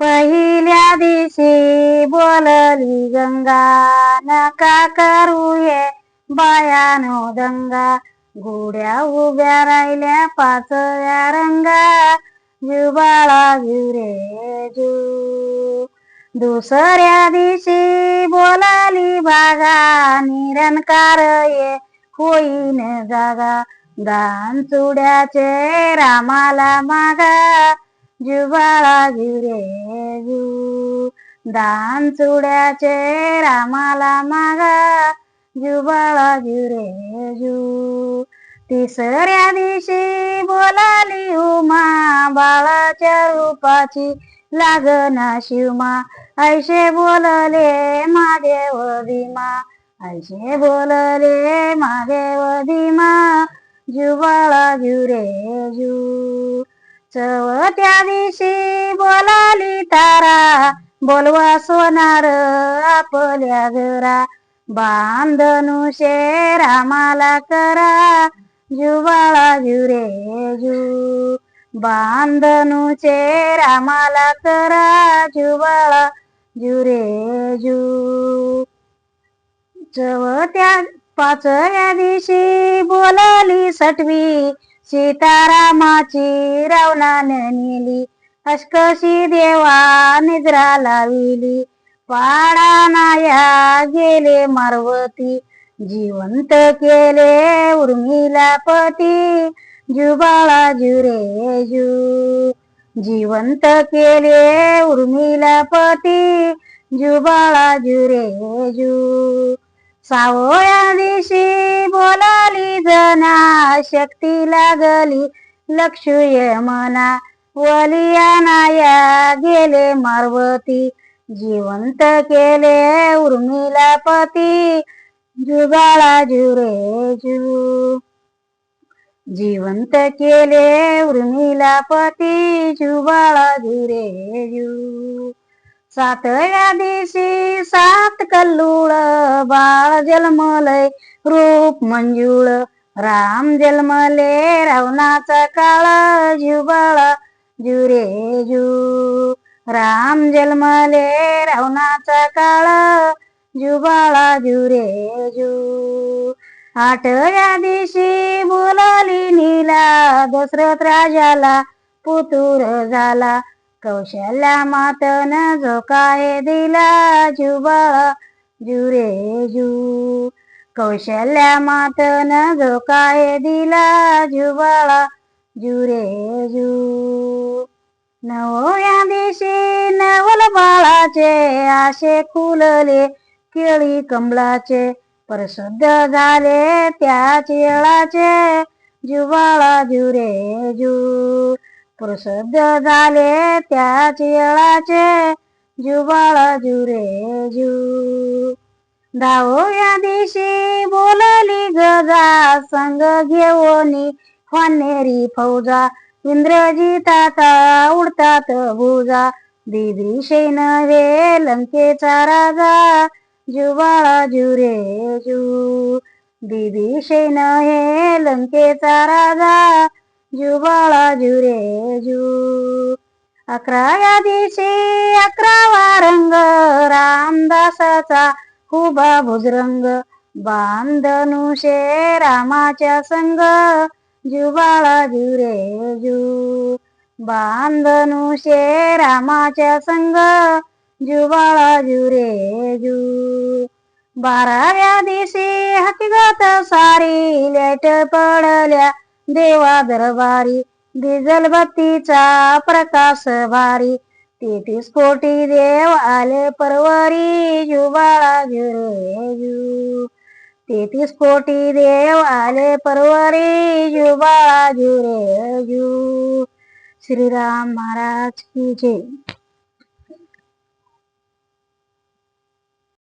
पहिल्या दिवशी बोलली गंगा नका करूये बायानो दंगा. घोड्या उभ्या राहिल्या पाचव्या रंगा. जुबाळा जुरे जू. दुसऱ्या दिवशी बोलाली बागा निरंकार ये होईन जागा. दान चुड्याचे रामाला मागा. जुबाळा जुरे जू दान चुड्याचे रामाला मागा. जुबाळा जुरे जू तिसऱ्या दिवशी बोलाली उमा. बाळाच्या रूपाची लागना शिवमा. ऐशे बोलले महादेव भीमा. ऐशे बोलले महादेव भीमा. जुबाळा जुरे जू चवत्या दिवशी बोलाली तारा. बोलवा सोनार आपल्या घरा. बांधनुशे रामाला करा. जुबाळा जुरे जू. बांधनुचे रामाला करा. जुबाळा जुरे जू. चवत्या पाचव्या दिवशी बोलाली सटवी. सीतारामाची रावणाने नेली. अष्कशी देवा निद्रा लाविली. पाडानाया गेले मारवती. जिवंत केले उर्मिला पती. जुबाळा जुरे जू. जिवंत केले उर्मिला पती. जुबाळा जुरे जू. सावया दिवशी बोला जना शक्ती लागली. लक्ष्य मना वलिया नाया गेले मारवती. जिवंत केले उर्मिला पती. जुगाळा जुरे जू. जिवंत केले उर्मिला पती. जुबाळा जुरे जू. सातव्या दिवशी सात कल्लूळ बाळ जन्मलय. रूप मंजुळ राम जन्मले रावणाचा काळ जुबाळा जुरे जू राम जन्मले रावणाचा काळ जुबाळा जुरे जू आठव्या दिवशी बोलाली नीला दशरथ राजाला पुतूर झाला. कौशल्या मातन झोकाय दिला जुबाळा जुरे जू कौशल्या मातन झोकाहे दिला जुबाळा जुरे जू. नवव्या दिवशी नवल बाळाचे आशे खुलले केळी कमलाचे प्रसिद्ध झाले त्याच येळाचे. जुबाळा जुरे जू. प्रसिद्ध झाले त्या चिळाचे जुबाळा जुरे जू. दहाव्या दिवशी बोलली गजा संग घेऊनी फानेरी फौजा. इंद्रजिताता उडतात भुजा. दिदिशे नव्हे लंकेचा राजा. जुबाळा जुरे जू. दिदिशे हे लंकेचा राजा. जुबाळा जुरे जू. अकराव्या दिवशी अकरावा रंग रामदासाचा. हुबा भुजरंग बांधनुशे रामाच्या संग. जुबाळा जुरे जू बांधनुशे रामाच्या संग. जुबाळा जुरे जू बाराव्या दिवशी हकीगत सारी लेट पडल्या. देवा दरबारी डिझल बत्तीचा प्रकाश भारी. तेहतीस कोटी देव आले परवरी जुबाळा जुरे जू तेहतीस कोटी देव आले परवरी जुबाळा जुरे जू श्रीराम महाराज की जय।